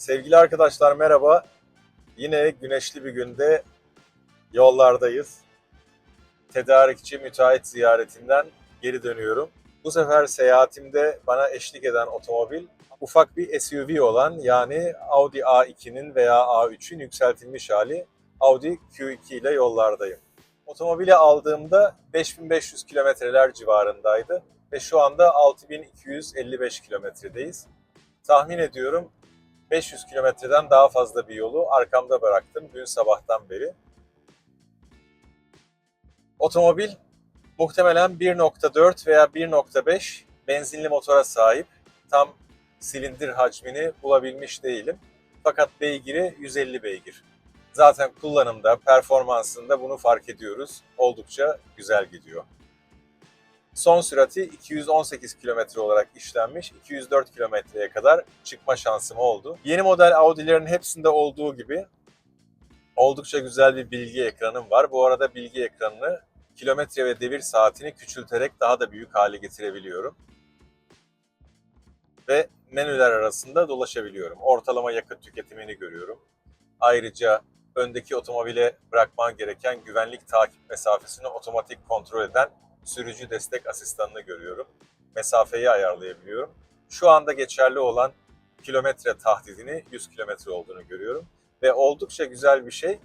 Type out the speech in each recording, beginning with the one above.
Sevgili arkadaşlar merhaba. Yine güneşli bir günde yollardayız. Tedarikçi müteahhit ziyaretinden geri dönüyorum. Bu sefer seyahatimde bana eşlik eden otomobil ufak bir SUV olan yani Audi A2'nin veya A3'ün yükseltilmiş hali Audi Q2 ile yollardayım. Otomobili aldığımda 5500 kilometreler civarındaydı ve şu anda 6255 kilometredeyiz. Tahmin ediyorum 500 kilometreden daha fazla bir yolu arkamda bıraktım dün sabahtan beri. Otomobil muhtemelen 1.4 veya 1.5 benzinli motora sahip. Tam silindir hacmini bulabilmiş değilim. Fakat beygiri 150 beygir. Zaten kullanımda, performansında bunu fark ediyoruz. Oldukça güzel gidiyor. Son sürati 218 kilometre olarak işlenmiş. 204 kilometreye kadar çıkma şansım oldu. Yeni model Audi'lerin hepsinde olduğu gibi oldukça güzel bir bilgi ekranım var. Bu arada bilgi ekranını kilometre ve devir saatini küçülterek daha da büyük hale getirebiliyorum. Ve menüler arasında dolaşabiliyorum. Ortalama yakıt tüketimini görüyorum. Ayrıca öndeki otomobile bırakman gereken güvenlik takip mesafesini otomatik kontrol eden sürücü destek asistanını görüyorum. Mesafeyi ayarlayabiliyorum. Şu anda geçerli olan kilometre tahdidini 100 kilometre olduğunu görüyorum. Ve oldukça güzel bir şey,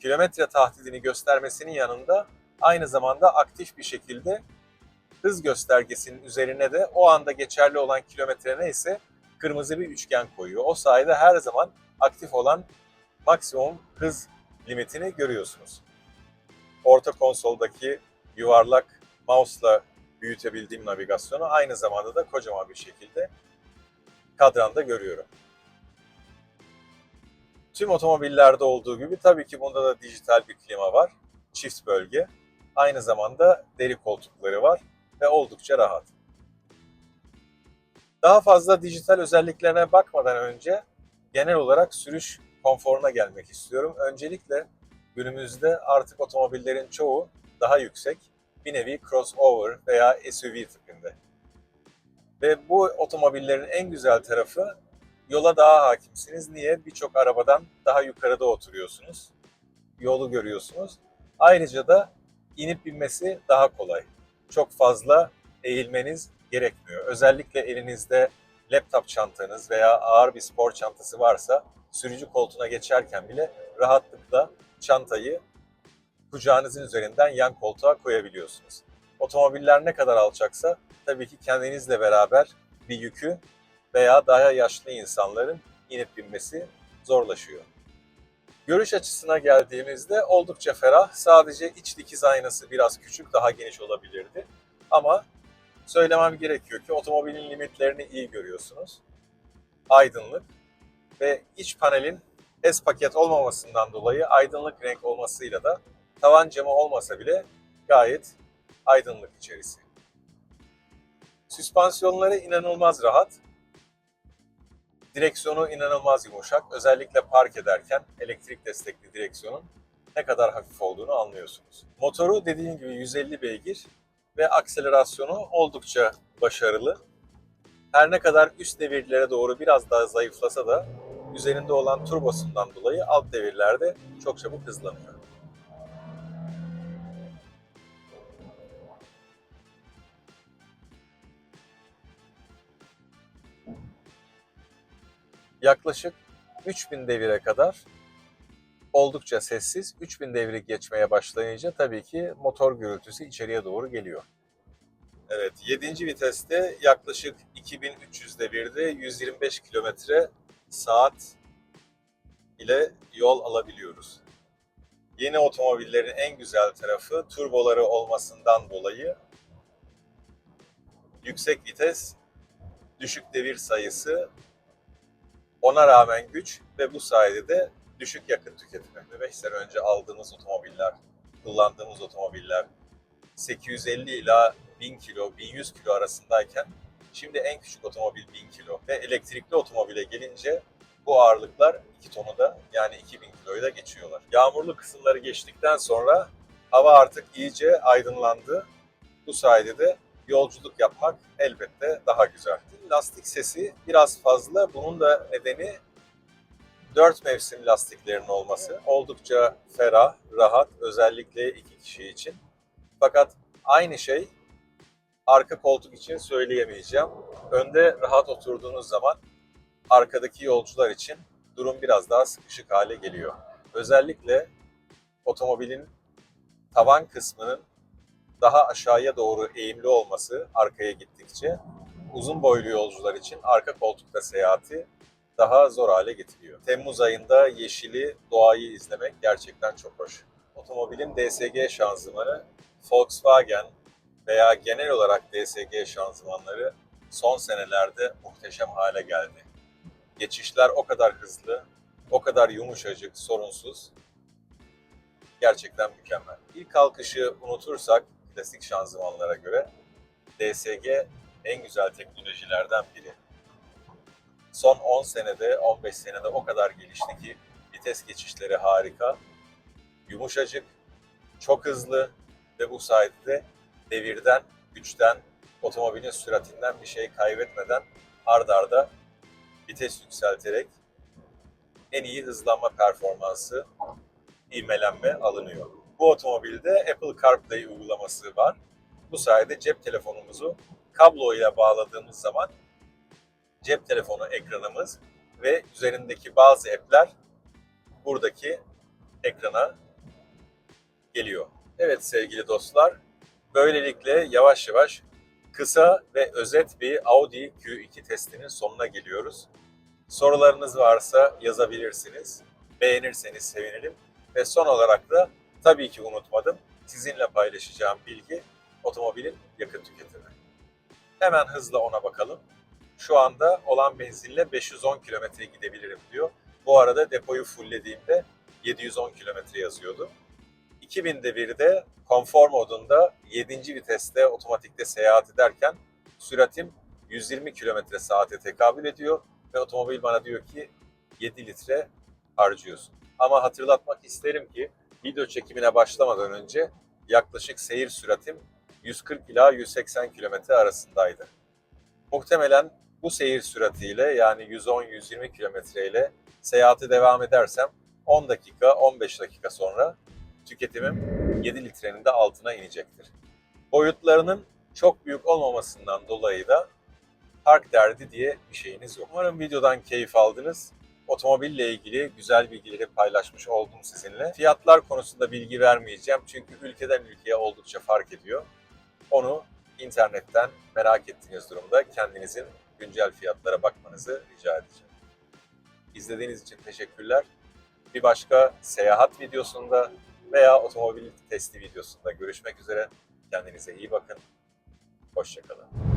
kilometre tahdidini göstermesinin yanında aynı zamanda aktif bir şekilde hız göstergesinin üzerine de o anda geçerli olan kilometre neyse kırmızı bir üçgen koyuyor. O sayede her zaman aktif olan maksimum hız limitini görüyorsunuz. Orta konsoldaki yuvarlak mouse'la büyütebildiğim navigasyonu aynı zamanda da kocaman bir şekilde kadranda görüyorum. Tüm otomobillerde olduğu gibi tabii ki bunda da dijital bir klima var. Çift bölge. Aynı zamanda deri koltukları var ve oldukça rahat. Daha fazla dijital özelliklerine bakmadan önce genel olarak sürüş konforuna gelmek istiyorum. Öncelikle günümüzde artık otomobillerin çoğu daha yüksek bir nevi crossover veya SUV tipinde. Ve bu otomobillerin en güzel tarafı yola daha hakimsiniz. Niye? Birçok arabadan daha yukarıda oturuyorsunuz. Yolu görüyorsunuz. Ayrıca da inip binmesi daha kolay. Çok fazla eğilmeniz gerekmiyor. Özellikle elinizde laptop çantanız veya ağır bir spor çantası varsa sürücü koltuğuna geçerken bile rahatlıkla çantayı kucağınızın üzerinden yan koltuğa koyabiliyorsunuz. Otomobiller ne kadar alçaksa tabii ki kendinizle beraber bir yükü veya daha yaşlı insanların inip binmesi zorlaşıyor. Görüş açısına geldiğimizde oldukça ferah. Sadece iç dikiz aynası biraz küçük, daha geniş olabilirdi. Ama söylemem gerekiyor ki otomobilin limitlerini iyi görüyorsunuz. Aydınlık ve iç panelin S paket olmamasından dolayı aydınlık renk olmasıyla da tavan camı olmasa bile gayet aydınlık içerisi. Süspansiyonları inanılmaz rahat. Direksiyonu inanılmaz yumuşak. Özellikle park ederken elektrik destekli direksiyonun ne kadar hafif olduğunu anlıyorsunuz. Motoru dediğim gibi 150 beygir ve akselerasyonu oldukça başarılı. Her ne kadar üst devirlere doğru biraz daha zayıflasa da üzerinde olan turbosundan dolayı alt devirlerde çok çabuk hızlanıyor. Yaklaşık 3000 devire kadar oldukça sessiz. 3000 devri geçmeye başlayınca tabii ki motor gürültüsü içeriye doğru geliyor. Evet, 7. viteste yaklaşık 2300 devirde 125 kilometre saat ile yol alabiliyoruz. Yeni otomobillerin en güzel tarafı turboları olmasından dolayı yüksek vites, düşük devir sayısı, ona rağmen güç ve bu sayede de düşük yakıt tüketimi. 5 sene önce aldığımız otomobiller, kullandığımız otomobiller 850 ila 1000 kilo, 1100 kilo arasındayken şimdi en küçük otomobil 1000 kilo ve elektrikli otomobile gelince bu ağırlıklar 2 tonu da yani 2000 kiloyu da geçiyorlar. Yağmurlu kısımları geçtikten sonra hava artık iyice aydınlandı. Bu sayede de yolculuk yapmak elbette daha güzel. Lastik sesi biraz fazla. Bunun da nedeni Dört mevsim lastiklerinin olması oldukça ferah, rahat özellikle iki kişi için. Fakat aynı şey arka koltuk için söyleyemeyeceğim. Önde rahat oturduğunuz zaman arkadaki yolcular için durum biraz daha sıkışık hale geliyor. Özellikle otomobilin tavan kısmının daha aşağıya doğru eğimli olması arkaya gittikçe uzun boylu yolcular için arka koltukta seyahati daha zor hale getiriyor. Temmuz ayında yeşili, doğayı izlemek gerçekten çok hoş. Otomobilin DSG şanzımanı Volkswagen veya genel olarak DSG şanzımanları son senelerde muhteşem hale geldi. Geçişler o kadar hızlı, o kadar yumuşacık, sorunsuz. Gerçekten mükemmel. İlk kalkışı unutursak klasik şanzımanlara göre DSG en güzel teknolojilerden biri. Son 10 senede, 15 senede o kadar gelişti ki vites geçişleri harika, yumuşacık, çok hızlı ve bu sayede de devirden, güçten, otomobilin süratinden bir şey kaybetmeden ard arda vites yükselterek en iyi hızlanma performansı, ivmelenme alınıyor. Bu otomobilde Apple CarPlay uygulaması var. Bu sayede cep telefonumuzu kablo ile bağladığımız zaman cep telefonu ekranımız ve üzerindeki bazı app'ler buradaki ekrana geliyor. Evet sevgili dostlar, böylelikle yavaş yavaş kısa ve özet bir Audi Q2 testinin sonuna geliyoruz. Sorularınız varsa yazabilirsiniz. Beğenirseniz sevinirim. Ve son olarak da tabii ki unutmadım sizinle paylaşacağım bilgi otomobilin yakıt tüketimi. Hemen hızla ona bakalım. Şu anda olan benzinle 510 kilometre gidebilirim diyor. Bu arada depoyu fulllediğimde 710 kilometre yazıyordu. 2000'de bir de konfor modunda 7. viteste otomatikte seyahat ederken süratim 120 kilometre saate tekabül ediyor ve otomobil bana diyor ki 7 litre harcıyorsun. Ama hatırlatmak isterim ki video çekimine başlamadan önce yaklaşık seyir süratim 140 ila 180 kilometre arasındaydı. Muhtemelen bu seyir süratiyle yani 110-120 kilometre ile seyahate devam edersem 10 dakika 15 dakika sonra tüketimim 7 litrenin de altına inecektir. Boyutlarının çok büyük olmamasından dolayı da park derdi diye bir şeyiniz yok. Umarım videodan keyif aldınız. Otomobille ilgili güzel bilgileri paylaşmış oldum sizinle. Fiyatlar konusunda bilgi vermeyeceğim çünkü ülkeden ülkeye oldukça fark ediyor. Onu internetten merak ettiğiniz durumda kendinizin güncel fiyatlara bakmanızı rica edeceğim. İzlediğiniz için teşekkürler. Bir başka seyahat videosunda veya otomobil testi videosunda görüşmek üzere. Kendinize iyi bakın. Hoşçakalın.